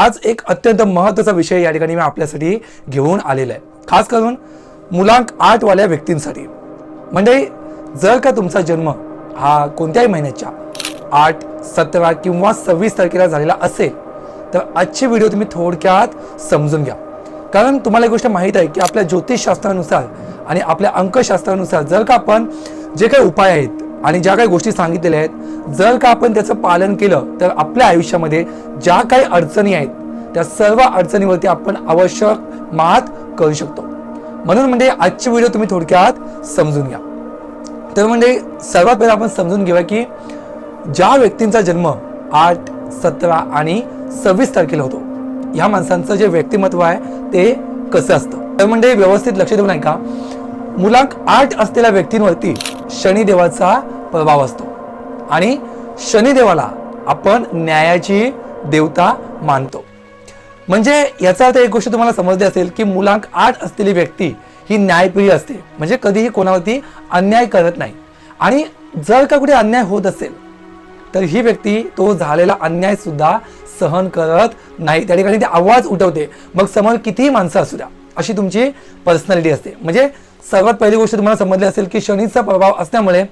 आज एक अत्यंत महत्त्वाचा विषय या ठिकाणी मी आपल्यासाठी घेऊन आलेला आहे. खास करून मुलांक आठवाल्या व्यक्तींसाठी. म्हणजे जर का तुमचा जन्म हा कोणत्याही महिन्याच्या आठ सतरा किंवा सव्वीस तारखेला झालेला असेल तर आजची व्हिडिओ तुम्ही थोडक्यात समजून घ्या. कारण तुम्हाला एक गोष्ट माहीत आहे की आपल्या ज्योतिषशास्त्रानुसार आणि आपल्या अंकशास्त्रानुसार जर का आपण जे काही उपाय आहेत आणि ज्या काही गोष्टी सांगितलेल्या आहेत जर का आपण त्याचं पालन केलं तर आपल्या आयुष्यामध्ये ज्या काही अडचणी आहेत त्या सर्व अडचणीवरती आपण आवश्यक मात करू शकतो. म्हणून म्हणजे आजची व्हिडिओ तुम्ही थोडक्यात समजून घ्या. तर म्हणजे सर्वात पहिला आपण समजून घेऊया की ज्या व्यक्तींचा जन्म आठ सतरा आणि सव्वीस तारखेला होतो ह्या माणसांचं जे व्यक्तिमत्व आहे ते कसं असतं? तर म्हणजे व्यवस्थित लक्ष देऊ नाही का मुलांक आठ असलेल्या व्यक्तींवरती शनिदेवाचा प्रभाव असतो. आणि शनिदेवाला आपण न्यायाची देवता मानतो. म्हणजे याचा अर्थ एक गोष्ट तुम्हाला समजली असेल की मुलांक आठ असलेली व्यक्ती ही न्यायप्रिय असते. म्हणजे कधीही कोणावरती अन्याय करत नाही. आणि जर का कुठे अन्याय होत असेल तर ही व्यक्ती तो झालेला अन्याय सुद्धा सहन करत नाही. त्या ठिकाणी ती आवाज उठवते. मग समोर कितीही माणसं असू द्या अशी तुमची पर्सनॅलिटी असते. म्हणजे सर्वात पहिली गोष्ट तुम्हाला समजली असेल की शनीचा प्रभाव असल्यामुळे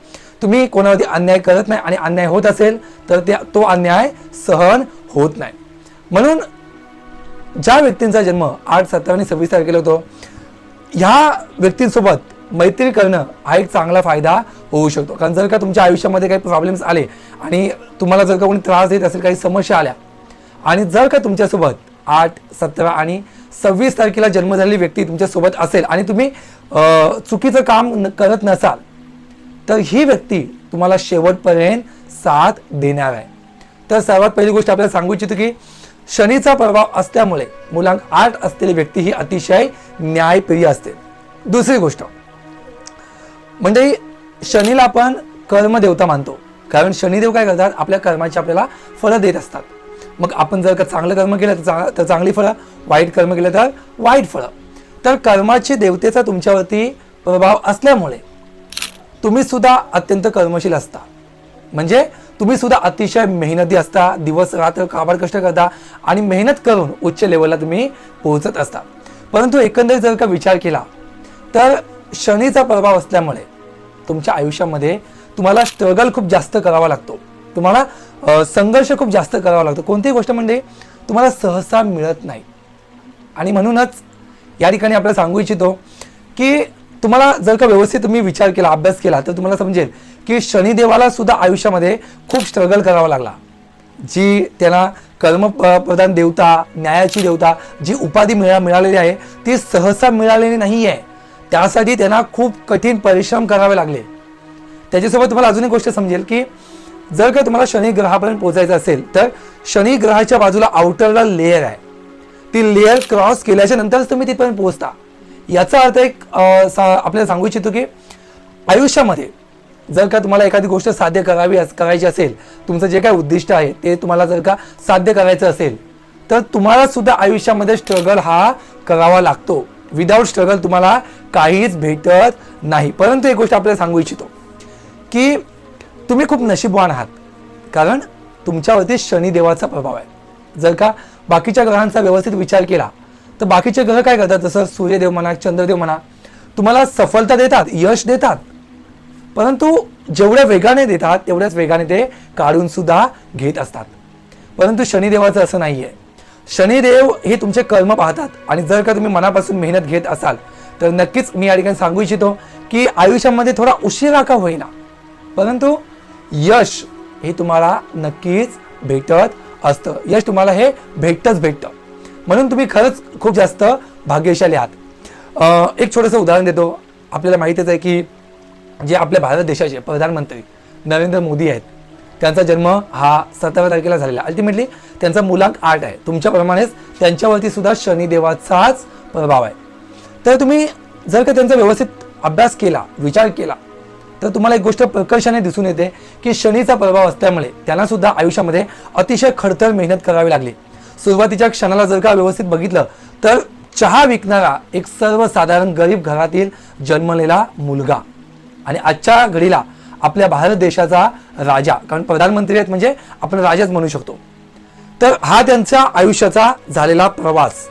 तुम्ही कोणावरती अन्याय करत नाही आणि अन्याय होत असेल तर त्या तो अन्याय सहन होत नाही. म्हणून ज्या व्यक्तींचा जन्म आठ सतरा आणि सव्वीस तारखेला होतो ह्या व्यक्तींसोबत मैत्री करणं हा एक चांगला फायदा होऊ शकतो. कारण जर का तुमच्या आयुष्यामध्ये काही प्रॉब्लेम्स आले आणि तुम्हाला जर का कोणी त्रास देत असेल काही समस्या आल्या आणि जर का तुमच्यासोबत आठ सतरा आणि सव्वीस तारखेला जन्म झालेली व्यक्ती तुमच्यासोबत असेल आणि तुम्ही चुकीचं काम न- करत नसाल तर ही व्यक्ती तुम्हाला शेवटपर्यंत साथ देणार आहे. तर सर्वात पहिली गोष्ट आपल्याला सांगू इच्छितो की शनीचा प्रभाव असल्यामुळे मुलांक आठ असलेली व्यक्ती ही अतिशय न्यायप्रिय असते. दुसरी गोष्ट म्हणजे शनीला आपण कर्मदेवता मानतो. कारण शनिदेव काय करतात? आपल्या कर्माची आपल्याला फळं देत असतात. मग आपण जर का चांगलं कर्म केलं तर चांग- तर चांगली फळं वाईट कर्म केलं तर वाईट फळं. तर कर्माची देवतेचा तुमच्यावरती प्रभाव असल्यामुळे तुम्ही सुद्धा अत्यंत कर्मशील असता. म्हणजे तुम्ही सुद्धा अतिशय मेहनती असता दिवस रात्र काबाड कष्ट करता आणि मेहनत करून उच्च लेवलला तुम्ही पोहोचत असता. परंतु एकंदरीत जर का विचार केला तर शनीचा प्रभाव असल्यामुळे तुमच्या आयुष्यामध्ये तुम्हाला स्ट्रगल खूप जास्त करावा लागतो. तुम्हाला संघर्ष खूप जास्त करावा लागतो. कोणतीही गोष्ट म्हणजे तुम्हाला सहसा मिळत नाही. आणि म्हणूनच या ठिकाणी आपल्याला सांगू इच्छितो की तुम्हाला जर का व्यवस्थित तुम्ही विचार केला अभ्यास केला तर तुम्हाला समजेल की शनिदेवाला सुद्धा आयुष्यामध्ये खूप स्ट्रगल करावा लागला. जी त्याला कर्म प- प्रधान देवता न्यायाची देवता जी उपाधी मिळा मिळालेली आहे ती सहसा मिळालेली नाही आहे त्यासाठी त्यांना खूप कठीण परिश्रम करावे लागले. त्याच्यासोबत तुम्हाला अजून एक गोष्ट समजेल की जर का तुम्हाला शनी ग्रहापर्यंत पोहोचायचं असेल तर शनी ग्रहाच्या बाजूला आउटरला लेअर आहे. ती लेअर क्रॉस केल्याच्या नंतरच तुम्ही तिथपर्यंत पोहोचता. याचा अर्थ एक सा- आपल्याला सांगू इच्छितो की आयुष्यामध्ये जर का तुम्हाला एखादी गोष्ट साध्य करावी अस- करायची असेल तुमचं जे काय उद्दिष्ट आहे ते तुम्हाला जर का साध्य करायचं असेल तर तुम्हाला सुद्धा आयुष्यामध्ये स्ट्रगल हा करावा लागतो. विदाऊट स्ट्रगल तुम्हाला काहीच भेटत नाही. परंतु एक गोष्ट आपल्याला सांगू इच्छितो की तुम्ही खूप नशीबवान आहात. कारण तुमच्यावरती शनिदेवाचा प्रभाव आहे. जर का बाकीच्या ग्रहांचा व्यवस्थित विचार केला तर बाकीचे ग्रह काय करतात? जसं सूर्यदेव म्हणा चंद्रदेव म्हणा तुम्हाला सफलता देतात यश देतात. परंतु जेवढ्या वेगाने देतात तेवढ्याच वेगाने ते काढून सुद्धा घेत असतात. परंतु शनिदेवाचं असं नाही आहे शनिदेव हे तुमचे कर्म पाहतात आणि जर का तुम्ही मनापासून मेहनत घेत असाल तर नक्कीच मी या ठिकाणी सांगू इच्छितो की आयुष्यामध्ये थोडा उशिरा का होईना. परंतु यश हे तुम्हाला नक्कीच भेटत असतं. यश तुम्हाला हे भेटतच भेटतं. म्हणून तुम्ही खरंच खूप जास्त भाग्यशाली आहात. एक छोटंसं उदाहरण देतो. आपल्याला माहीतच आहे की जे आपल्या भारत देशाचे प्रधानमंत्री नरेंद्र मोदी आहेत त्यांचा जन्म हा सतरा तारखेला झालेला. अल्टिमेटली त्यांचा मुलांक आठ आहे. तुमच्याप्रमाणेच त्यांच्यावरती सुद्धा शनिदेवाचाच प्रभाव आहे. तर तुम्ही जर का त्यांचा व्यवस्थित अभ्यास केला विचार केला तर तुम्हाला एक गोष्ट प्रकर्षाने दिसून येते की शनीचा प्रभाव असल्यामुळे त्यांना सुद्धा आयुष्यामध्ये अतिशय खडतर मेहनत करावी लागली. सुरुवातीच्या क्षणाला जर का व्यवस्थित बघितलं तर चहा विकणारा एक सर्वसाधारण गरीब घरातील जन्मलेला मुलगा आणि आजच्या घडीला आपल्या भारत देशाचा राजा कारण प्रधानमंत्री आहेत म्हणजे आपण राजाच म्हणू शकतो. तर हा त्यांच्या आयुष्याचा झालेला प्रवास.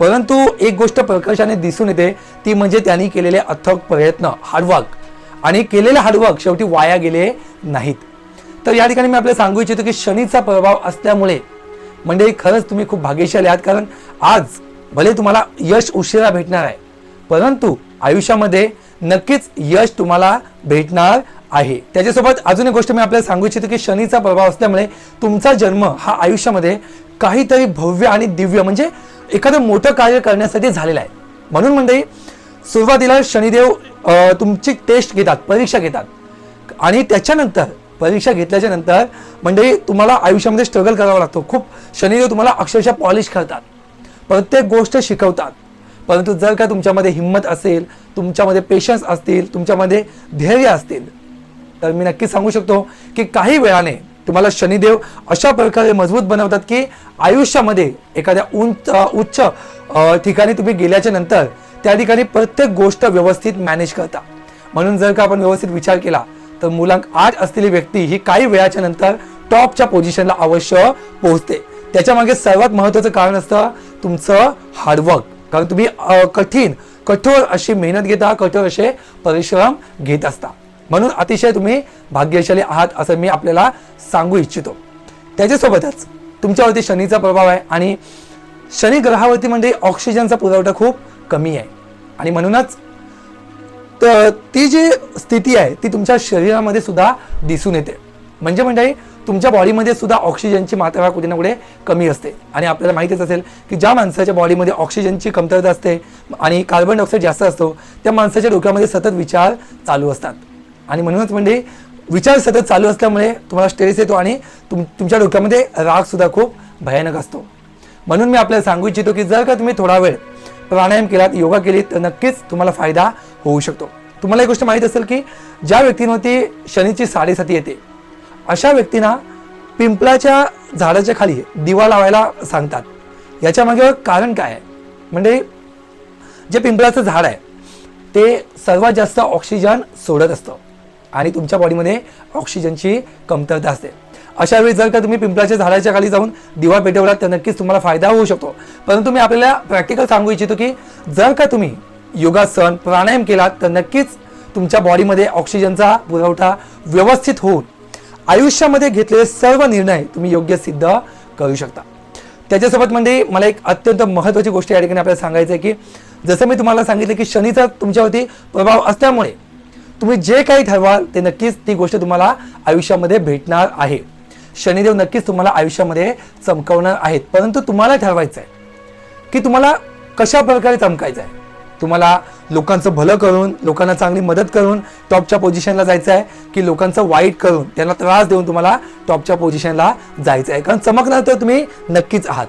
परंतु एक गोष्ट प्रकर्षाने दिसून येते ती म्हणजे त्यांनी केलेले अथक प्रयत्न हार्डवर्क आणि केलेले हार्डवर्क शेवटी वाया गेले नाहीत. तर या ठिकाणी मी आपल्याला सांगू इच्छितो की शनीचा प्रभाव असल्यामुळे म्हणजे खरंच तुम्ही खूप भाग्यशाली आहात कारण आज भले तुम्हाला यश उशिरा भेटणार आहे परंतु आयुष्यामध्ये नक्कीच यश तुम्हाला भेटणार आहे. त्याच्यासोबत अजून एक गोष्ट मी आपल्याला सांगू इच्छितो की शनीचा प्रभाव असल्यामुळे तुमचा जन्म हा आयुष्यामध्ये काहीतरी भव्य आणि दिव्य म्हणजे एखादं मोठं कार्य करण्यासाठी झालेलं आहे. म्हणून म्हणजे सुरुवातीला शनिदेव तुमची टेस्ट घेतात परीक्षा घेतात आणि त्याच्यानंतर परीक्षा घेतल्याच्या नंतर म्हणजे तुम्हाला आयुष्यामध्ये स्ट्रगल करावा लागतो. खूप शनिदेव तुम्हाला अक्षरशः पॉलिश करतात. प्रत्येक गोष्ट शिकवतात. परंतु जर का तुमच्यामध्ये हिंमत असेल तुमच्यामध्ये पेशन्स असतील तुमच्यामध्ये धैर्य असतील तर मी नक्की सांगू शकतो की काही वेळाने तुम्हाला शनिदेव अशा प्रकारे मजबूत बनवतात की आयुष्यामध्ये एखाद्या उंच उच्च ठिकाणी तुम्ही गेल्याच्यानंतर त्या ठिकाणी प्रत्येक गोष्ट व्यवस्थित मॅनेज करता. म्हणून जर का आपण व्यवस्थित विचार केला तर मुलांक आठ असलेली व्यक्ती ही काही वेळाच्या नंतर टॉपच्या पोझिशनला अवश्य पोहोचते. त्याच्यामागे सर्वात महत्वाचं कारण असतं तुमचं हार्डवर्क कारण तुम्ही कठीण कठोर अशी मेहनत घेता कठोर असे परिश्रम घेत असता. म्हणून अतिशय तुम्ही भाग्यशाली आहात असं मी आपल्याला सांगू इच्छितो. त्याच्यासोबतच तुमच्यावरती शनीचा प्रभाव आहे आणि शनी ग्रहावरती म्हणजे ऑक्सिजनचा पुरवठा खूप कमी आहे. आणि म्हणूनच तर ती जी स्थिती आहे ती तुमच्या शरीरामध्ये सुद्धा दिसून येते. म्हणजे म्हणजे तुमच्या बॉडीमध्ये सुद्धा ऑक्सिजनची मात्रा कुठे ना कुठे कमी असते. आणि आपल्याला माहितीच असेल की ज्या माणसाच्या बॉडीमध्ये ऑक्सिजनची कमतरता असते आणि कार्बन डायऑक्साईड जास्त असतो त्या माणसाच्या डोक्यामध्ये सतत विचार चालू असतात. आणि म्हणूनच म्हणजे विचार सतत चालू असल्यामुळे तुम्हाला स्ट्रेस येतो आणि तुम तुमच्या डोक्यामध्ये रागसुद्धा खूप भयानक असतो. म्हणून मी आपल्याला सांगू इच्छितो की जर का तुम्ही थोडा वेळ प्राणायाम केलात योगा केली तर नक्कीच तुम्हाला फायदा होऊ शकतो. तुम्हाला एक गोष्ट माहीत असेल की ज्या व्यक्तींवरती शनीची साडेसाती येते अशा व्यक्तींना पिंपळाच्या झाडाच्या खाली दिवा लावायला सांगतात. याच्यामागे कारण काय आहे? म्हणजे जे पिंपळाचं झाड आहे ते सर्वात जास्त ऑक्सिजन सोडत असतं आणि तुमच्या बॉडीमध्ये ऑक्सिजनची कमतरता असते. अशा वेळी जर का तुम्ही पिंपळाच्या झाडाच्या खाली जाऊन दिवा पेटवलात तर नक्कीच तुम्हाला फायदा होऊ शकतो. परंतु मी आपल्याला प्रॅक्टिकल सांगू इच्छितो की जर का तुम्ही योगासन प्राणायाम केलात तर नक्कीच तुमच्या बॉडीमध्ये ऑक्सिजनचा पुरवठा व्यवस्थित होऊन आयुष्यामध्ये घेतलेले सर्व निर्णय तुम्ही योग्य सिद्ध करू शकता. त्याच्यासोबत म्हणजे मला एक अत्यंत महत्त्वाची गोष्ट या ठिकाणी आपल्याला सांगायचं आहे की जसं मी तुम्हाला सांगितलं की शनीचा तुमच्यावरती प्रभाव असल्यामुळे तुम्ही जे काही ठरवाल ते नक्कीच ती गोष्ट तुम्हाला आयुष्यामध्ये भेटणार आहे. शनिदेव नक्कीच तुम्हाला आयुष्यामध्ये चमकवणार आहेत. परंतु तुम्हाला ठरवायचं आहे की तुम्हाला कशा प्रकारे चमकायचं आहे तुम्हाला लोकांचं भलं करून लोकांना चांगली मदत करून टॉपच्या पोझिशनला जायचं आहे की लोकांचं वाईट करून त्यांना त्रास देऊन तुम्हाला टॉपच्या पोझिशनला जायचं आहे. कारण चमकणार तर तुम्ही नक्कीच आहात.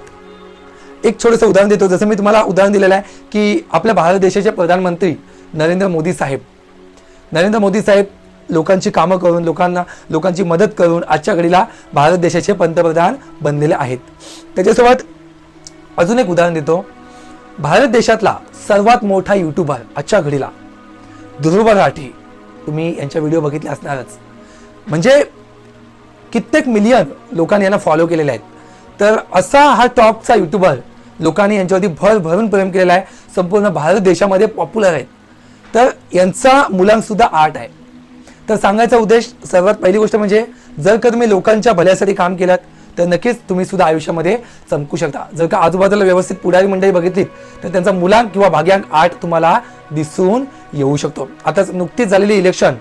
एक छोटंसं उदाहरण देतो. जसं मी तुम्हाला उदाहरण दिलेलं आहे की आपल्या भारत देशाचे प्रधानमंत्री नरेंद्र मोदी साहेब. नरेंद्र मोदी साहेब लोकांची कामं करून लोकांना लोकांची मदत करून आजच्या घडीला भारत देशाचे पंतप्रधान बनलेले आहेत. त्याच्यासोबत अजून एक उदाहरण देतो. भारत देशातला सर्वात मोठा युट्यूबर आजच्या घडीला. ध्रुव राठी. तुम्ही यांच्या व्हिडिओ बघितले असणारच. म्हणजे कित्येक मिलियन लोकांनी यांना फॉलो केलेले आहेत. तर असा हा टॉपचा युट्यूबर लोकांनी यांच्यावरती भर भरून प्रेम केलेला आहे. संपूर्ण भारत देशामध्ये पॉप्युलर आहेत. तर यांचा मुलांसुद्धा आर्ट आहे. तर सांगायचा उद्देश सर्वात पहिली गोष्ट म्हणजे जर का तुम्ही लोकांच्या भल्यासाठी काम केलं तर नक्कीच तुम्ही सुद्धा आयुष्यामध्ये चमकू शकता. जर का आजूबाजूला व्यवस्थित पुढारी मंडळी बघितलीत तर त्यांचा मुलांक किंवा भाग्यांक आठ तुम्हाला दिसून येऊ शकतो. आताच नुकतीच झालेली इलेक्शन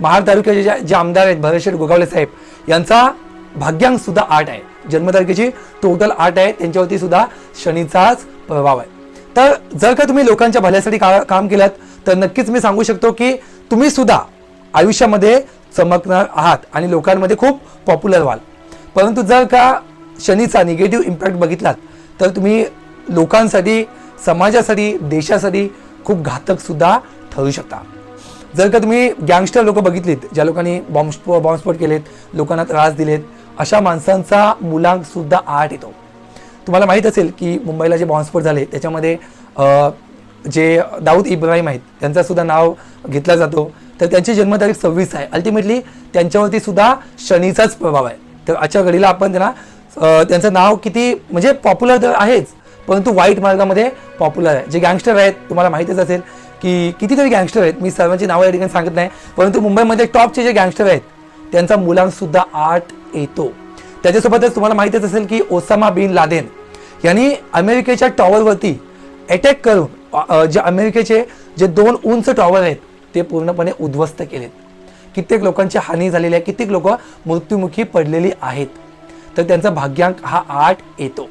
महाड तालुक्याचे जे जे आमदार आहेत भरतशेठ गोगावले साहेब यांचा भाग्यांक सुद्धा आठ आहे. जन्मतारखेची टोटल आठ आहे त्यांच्यावरती सुद्धा शनीचाच प्रभाव आहे. तर जर का तुम्ही लोकांच्या भल्यासाठी का काम केलं तर नक्कीच मी सांगू शकतो की तुम्ही सुद्धा आयुष्यामध्ये चमकणार आहात आणि लोकांमध्ये खूप पॉप्युलर व्हाल. परंतु जर का शनीचा निगेटिव्ह इम्पॅक्ट बघितलात तर तुम्ही लोकांसाठी समाजासाठी देशासाठी खूप घातकसुद्धा ठरू शकता. जर का तुम्ही गँगस्टर लोक बघितलीत ज्या लोकांनी बॉम्बस्फो बॉम्बस्फोट केलेत लोकांना त्रास दिलेत अशा माणसांचा मुलांसुद्धा आर्ट आठ येतो. तुम्हाला माहीत असेल की मुंबईला जे बॉम्बस्फोट झाले त्याच्यामध्ये जे दाऊद इब्राहिम आहेत त्यांचासुद्धा नाव घेतला जातो. तर त्यांची जन्मतारीख सव्वीस आहे. अल्टिमेटली त्यांच्यावरती सुद्धा शनीचाच प्रभाव आहे. तर आजच्या घडीला आपण त्यांना त्यांचं नाव किती म्हणजे पॉप्युलर तर आहेच परंतु वाईट मार्गामध्ये पॉप्युलर आहे. जे गँगस्टर आहेत तुम्हाला माहितीच असेल की कितीतरी गँगस्टर आहेत. मी सर्वांची नावं या ठिकाणी सांगत नाही परंतु मुंबईमध्ये टॉपचे जे गँगस्टर आहेत त्यांचा मुलांसुद्धा आठ येतो. त्याच्यासोबतच तुम्हाला माहितीच असेल की ओसामा बिन लादेन यांनी अमेरिकेच्या टॉवरवरती अटॅक करून जे अमेरिकेचे जे दोन उंच टॉवर आहेत ते पूर्णपणे उद्ध्वस्त केलेत. कित्येक लोकांची हानी झालेली आहे कित्येक लोक मृत्युमुखी पडलेली आहेत. तर त्यांचा भाग्यांक हा आठ येतो.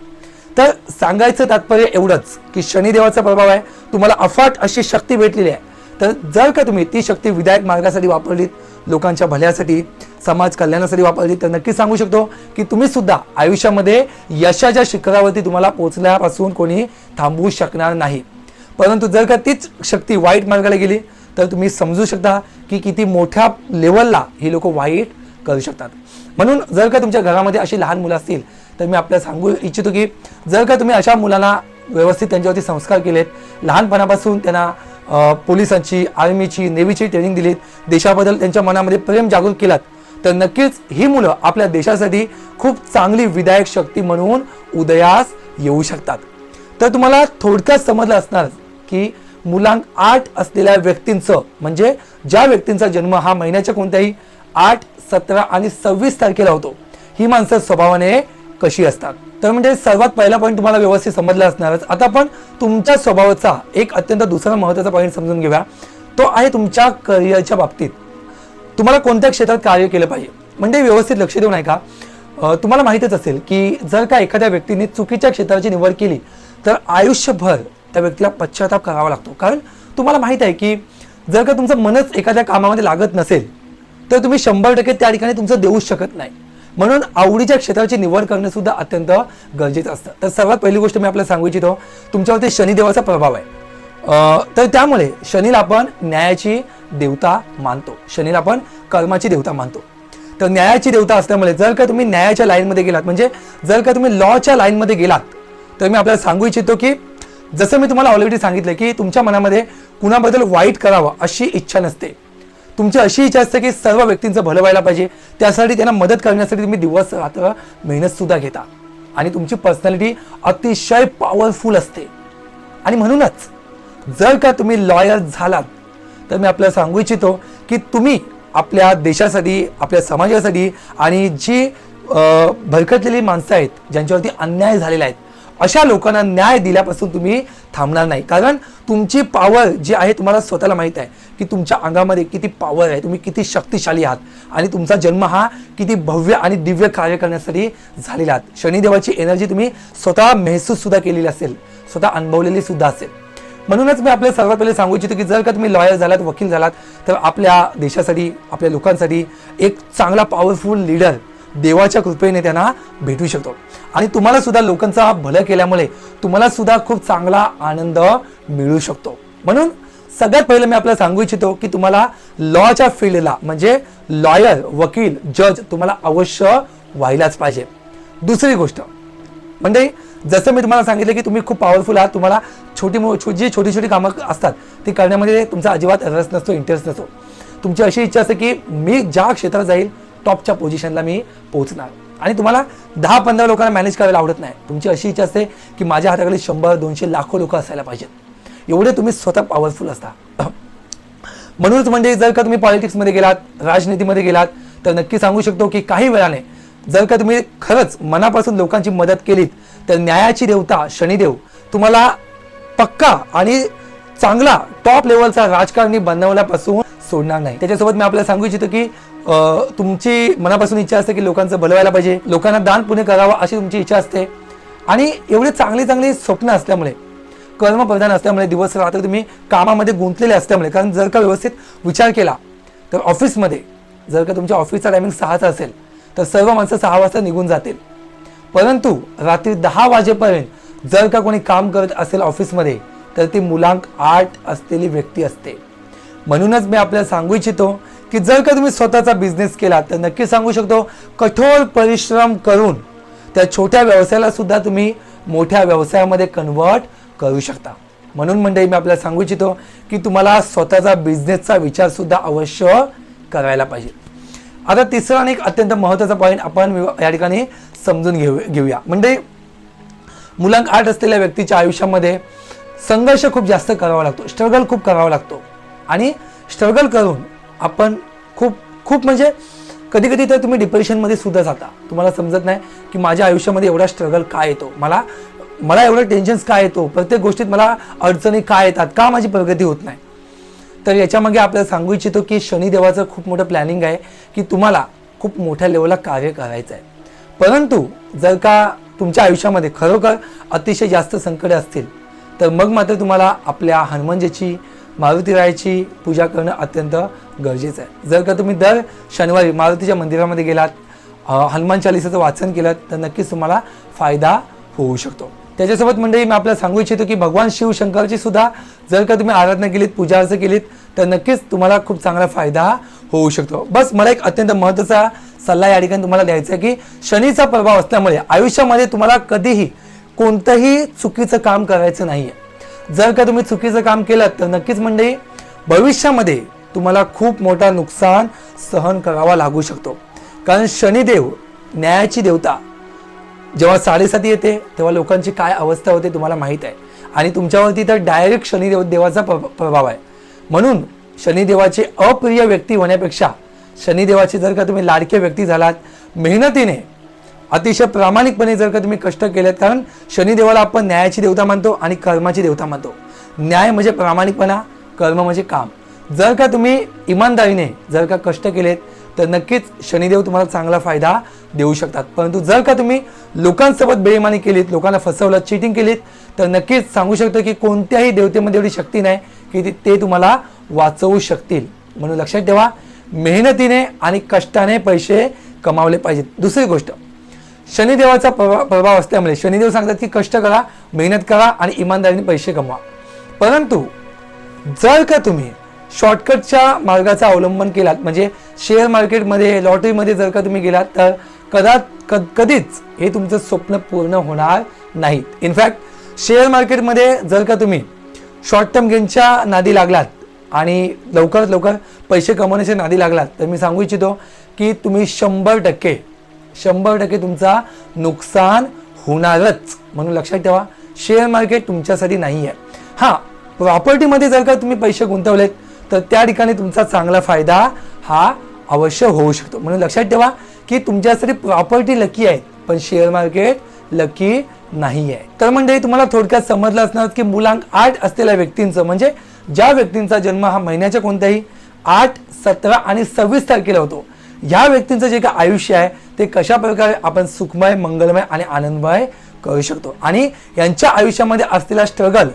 तर सांगायचं तात्पर्य एवढंच की शनिदेवाचा प्रभाव आहे. तुम्हाला अफाट अशी शक्ती भेटलेली आहे. तर जर का तुम्ही ती शक्ती विधायक मार्गासाठी वापरलीत लोकांच्या भल्यासाठी समाज कल्याणासाठी वापरली तर नक्की सांगू शकतो की तुम्ही सुद्धा आयुष्यामध्ये यशाच्या शिखरावरती तुम्हाला पोचल्यापासून कोणी थांबवू शकणार नाही. परंतु जर का तीच शक्ती वाईट मार्गाला गेली तर तुम्ही समजू शकता की किती मोठ्या लेवलला ही लोक वाईट करू शकतात. म्हणून जर का तुमच्या घरामध्ये अशी लहान मुलं असतील तर मी आपल्याला सांगू इच्छितो की जर का तुम्ही अशा मुलांना व्यवस्थित त्यांच्यावरती संस्कार केलेत लहानपणापासून त्यांना पोलिसांची आर्मीची नेव्हीची ट्रेनिंग दिलीत देशाबद्दल त्यांच्या मनामध्ये प्रेम जागृत केलात तर नक्कीच ही मुलं आपल्या देशासाठी खूप चांगली विधायक शक्ती म्हणून उदयास येऊ शकतात. तर तुम्हाला थोडक्यात समजलं असणार की मुलांक आठ असलेल्या व्यक्तींचं म्हणजे ज्या व्यक्तींचा जन्म हा महिन्याच्या कोणत्याही आठ सतरा आणि सव्वीस तारखेला होतो ही माणसं स्वभावाने कशी असतात? तर म्हणजे सर्वात पहिला पॉईंट तुम्हाला व्यवस्थित समजला असणारच. आता आपण तुमच्या स्वभावाचा एक अत्यंत दुसरा महत्त्वाचा पॉईंट समजून घेऊया. तो आहे तुमच्या करिअरच्या बाबतीत. तुम्हाला कोणत्या क्षेत्रात कार्य केलं पाहिजे? म्हणजे व्यवस्थित लक्ष देऊन आहे का तुम्हाला माहीतच असेल की जर का एखाद्या व्यक्तीने चुकीच्या क्षेत्राची निवड केली तर आयुष्यभर त्या व्यक्तीला पश्चाताप करावा लागतो. कारण तुम्हाला माहीत आहे की जर का तुमचं मनच एखाद्या कामामध्ये लागत नसेल तर तुम्ही शंभर टक्के त्या ठिकाणी तुमचं देऊच शकत नाही. म्हणून आवडीच्या क्षेत्राची निवड करणं सुद्धा अत्यंत गरजेचं असतं. तर सर्वात पहिली गोष्ट मी आपल्याला सांगू इच्छितो तुमच्यावरती शनिदेवाचा प्रभाव आहे. तर त्यामुळे शनीला आपण न्यायाची देवता मानतो. शनीला आपण कर्माची देवता मानतो. तर न्यायाची देवता असल्यामुळे जर का तुम्ही न्यायाच्या लाईनमध्ये गेलात म्हणजे जर का तुम्ही लॉच्या लाईनमध्ये गेलात तर मी आपल्याला सांगू इच्छितो की जसं मी तुम्हाला ऑलरेडी सांगितलं की तुमच्या मनामध्ये कुणाबद्दल वाईट करावं अशी इच्छा नसते. तुमची अशी इच्छा असते की सर्व व्यक्तींचं भलं व्हायला पाहिजे. त्यासाठी त्यांना मदत करण्यासाठी तुम्ही दिवस रात्र मेहनतसुद्धा घेता. आणि तुमची पर्सनॅलिटी अतिशय पॉवरफुल असते. आणि म्हणूनच जर का तुम्ही लॉयर झालात तर मी आपल्याला सांगू इच्छितो की तुम्ही आपल्या देशासाठी आपल्या समाजासाठी आणि जी भरकटलेली माणसं आहेत ज्यांच्यावरती अन्याय झालेला आहेत अशा लोकांना न्याय दिल्यापासून तुम्ही थांबणार नाही. कारण तुमची पॉवर जी आहे तुम्हाला स्वतःला माहीत आहे की तुमच्या अंगामध्ये किती पॉवर आहे तुम्ही किती शक्तिशाली आहात. आणि तुमचा जन्म हा किती भव्य आणि दिव्य कार्य करण्यासाठी झालेला आहात. शनिदेवाची एनर्जी तुम्ही स्वतः महसूस सुद्धा केलेली असेल स्वतः अनुभवलेली सुद्धा असेल. म्हणूनच मी आपल्याला सर्वात पहिले सांगू इच्छितो की जर का तुम्ही लॉयर झालात वकील झालात तर आपल्या देशासाठी आपल्या लोकांसाठी एक चांगला पॉवरफुल लीडर देवाच्या कृपेने त्यांना भेटू शकतो. आणि तुम्हाला सुद्धा लोकांचा भलं केल्यामुळे तुम्हाला सुद्धा खूप चांगला आनंद मिळू शकतो. म्हणून सगळ्यात पहिलं मी आपल्याला सांगू इच्छितो की तुम्हाला लॉच्या फील्डला म्हणजे लॉयर वकील जज तुम्हाला अवश्य व्हायलाच पाहिजे. दुसरी गोष्ट म्हणजे जसं मी तुम्हाला सांगितलं की तुम्ही खूप पॉवरफुल आहात तुम्हाला छोटी मो छो- जी छोटी छोटी कामं असतात ती करण्यामध्ये तुमचा अजिबात रस नसतो इंटरेस्ट नसतो. तुमची अशी इच्छा असते की मी ज्या क्षेत्रात जाईल टॉपच्या पोझिशनला मी पोहोचणार. आणि तुम्हाला दहा पंधरा लोकांना मॅनेज करायला आवडत नाही. तुमची अशी इच्छा असते की माझ्या हाताकडे शंभर दोनशे लाखो लोक असायला पाहिजेत. एवढे तुम्ही स्वतः पॉवरफुल असता. म्हणूनच म्हणजे जर का तुम्ही पॉलिटिक्समध्ये गेलात राजनीतीमध्ये गेलात तर नक्की सांगू शकतो की काही वेळाने जर का तुम्ही खरंच मनापासून लोकांची मदत केलीत तर न्यायाची देवता शनिदेव तुम्हाला पक्का आणि चांगला टॉप लेवलचा राजकारणी बनवल्यापासून सोडणार नाही. त्याच्यासोबत मी आपल्याला सांगू इच्छितो की तुमची मनापासून इच्छा असते की लोकांचं भलं व्हायला पाहिजे. लोकांना दान पुणे करावं अशी तुमची इच्छा असते. आणि एवढी चांगली चांगली स्वप्न असल्यामुळे कर्मप्रधान असल्यामुळे दिवस रात्र तुम्ही कामामध्ये गुंतलेले असल्यामुळे कारण जर का व्यवस्थित विचार केला तर ऑफिसमध्ये जर का तुमच्या ऑफिसचा टायमिंग सहाचा असेल तर सर्व माणसं सहा वाजता निघून जातील. परंतु रात्री दहा वाजेपर्यंत जर का कोणी काम करत असेल ऑफिसमध्ये तर ती मुलांक आठ असलेली व्यक्ती असते. म्हणूनच मी आपल्याला सांगू इच्छितो की जर का तुम्ही स्वतःचा बिझनेस केला तर नक्की सांगू शकतो कठोर परिश्रम करून त्या छोट्या व्यवसायाला सुद्धा तुम्ही मोठ्या व्यवसायामध्ये कन्वर्ट करू शकता. म्हणून म्हणजे मी आपल्याला सांगू इच्छितो की तुम्हाला स्वतःचा बिझनेसचा विचार सुद्धा अवश्य करायला पाहिजे. आता तिसरा आणि एक अत्यंत महत्त्वाचा पॉईंट आपण या ठिकाणी समजून घेऊ घेऊया. म्हणजे मुलांक आठ असलेल्या व्यक्तीच्या आयुष्यामध्ये संघर्ष खूप जास्त करावा लागतो स्ट्रगल खूप करावा लागतो. आणि स्ट्रगल करून आपण खूप खूप म्हणजे कधी कधी तर तुम्ही डिप्रेशनमध्ये सुद्धा जाता. तुम्हाला समजत नाही की माझ्या आयुष्यामध्ये एवढा स्ट्रगल काय येतो? मला मला एवढं टेन्शन्स काय येतो? प्रत्येक गोष्टीत मला अडचणी काय येतात? का माझी प्रगती होत नाही? तर याच्यामागे आपल्याला सांगू इच्छितो की शनिदेवाचं खूप मोठं प्लॅनिंग आहे की तुम्हाला खूप मोठ्या लेवलला कार्य करायचं आहे परंतु जर का तुमच्या आयुष्यामध्ये खरोखर अतिशय जास्त संकटे असतील तर मग मात्र तुम्हाला आपल्या हनुमानजीची मारुतीरायाची पूजा करणं अत्यंत गरजेचं आहे. जर का तुम्ही दर शनिवारी मारुतीच्या मंदिरामध्ये गेलात हनुमान चालिसाचं वाचन केलं तर नक्कीच तुम्हाला फायदा होऊ शकतो. त्याच्यासोबत मंडळी मी आपल्याला सांगू इच्छितो की भगवान शिवशंकरची सुद्धा जर का तुम्ही आराधना केलीत पूजा अर्ज केलीत तर नक्कीच तुम्हाला खूप चांगला फायदा होऊ शकतो. बस मला एक अत्यंत महत्त्वाचा सल्ला या ठिकाणी तुम्हाला द्यायचा आहे की शनीचा प्रभाव असल्यामुळे आयुष्यामध्ये तुम्हाला कधीही कोणतंही चुकीचं काम करायचं नाही आहे जर का तुम्ही चुकीचं काम केलं तर नक्कीच म्हणजे भविष्यामध्ये तुम्हाला खूप मोठा नुकसान सहन करावा लागू शकतो. कारण शनिदेव न्यायाची देवता जेव्हा साडेसाती येते तेव्हा लोकांची काय अवस्था होते तुम्हाला माहीत आहे. आणि तुमच्यावरती तर डायरेक्ट शनिदेव देवाचा प्र- प्रभाव आहे. म्हणून शनिदेवाचे अप्रिय व्यक्ती होण्यापेक्षा शनिदेवाचे जर का तुम्ही लाडके व्यक्ती झालात मेहनतीने अतिशय प्रामाणिकपणे जर का तुम्ही कष्ट केलेत कारण शनिदेवाला आपण न्यायाची देवता मानतो आणि कर्माची देवता मानतो. न्याय म्हणजे प्रामाणिकपणा कर्म म्हणजे काम. जर का तुम्ही इमानदारीने जर का कष्ट केलेत तर नक्कीच शनिदेव तुम्हाला चांगला फायदा देऊ शकतात. परंतु जर का तुम्ही लोकांसोबत बेईमानी केलीत लोकांना फसवलं चिटिंग केलीत तर नक्कीच सांगू शकतो की कोणत्याही देवतेमध्ये एवढी शक्ती नाही की ते- ते तुम्हाला वाचवू शकतील. म्हणून लक्षात ठेवा मेहनतीने आणि कष्टाने पैसे कमावले पाहिजेत. दुसरी गोष्ट शनिदेवाचा प्रभा- प्रभाव असल्यामुळे शनिदेव सांगतात की कष्ट करा मेहनत करा आणि इमानदारीने पैसे कमवा. परंतु जर का तुम्ही शॉर्टकटच्या मार्गाचा अवलंबन केलात म्हणजे शेअर मार्केटमध्ये लॉटरीमध्ये जर का तुम्ही गेलात तर कदा कद कधीच हे तुमचं स्वप्न पूर्ण होणार नाहीत इनफॅक्ट शेअर मार्केटमध्ये जर का तुम्ही शॉर्ट टर्म गेनच्या नादी लागलात आणि लवकरात लवकर पैसे कमवण्याच्या नादी लागलात तर मी सांगू इच्छितो की तुम्ही शंभर टक्के शंभर टक्के तुमचा नुकसान होणारच. म्हणून लक्षात ठेवा शेअर मार्केट तुमच्यासाठी नाही आहे हां प्रॉपर्टीमध्ये जर का तुम्ही पैसे गुंतवलेत तर त्या ठिकाणी तुमचा चांगला फायदा हा अवश्य होऊ शकतो. म्हणून लक्षात ठेवा की तुमच्यासाठी प्रॉपर्टी लकी आहे पण शेअर मार्केट लकी नाही आहे तर म्हणजे तुम्हाला थोडक्यात समजलं असणार की मुलांक आठ असलेल्या व्यक्तींचं म्हणजे ज्या व्यक्तींचा जन्म हा महिन्याच्या कोणत्याही आठ सतरा आणि सव्वीस तारखेला होतो या व्यक्तींचं जे काय आयुष्य आहे ते कशा प्रकारे आपण सुखमय मंगलमय आणि आनंदमय करू शकतो? आणि यांच्या आयुष्यामध्ये असलेला स्ट्रगल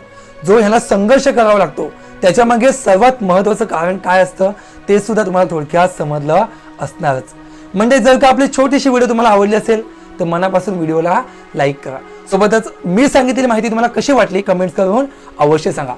जो ह्याला संघर्ष करावा लागतो त्याच्यामागे सर्वात महत्त्वाचं कारण काय असतं ते सुद्धा तुम्हाला थोडक्यात समजलं असणारच. म्हणजे जर का आपली छोटीशी व्हिडिओ तुम्हाला आवडली असेल तर मनापासून व्हिडिओला लाईक करा. सोबतच मी सांगितलेली माहिती तुम्हाला कशी वाटली कमेंट्स करून अवश्य सांगा.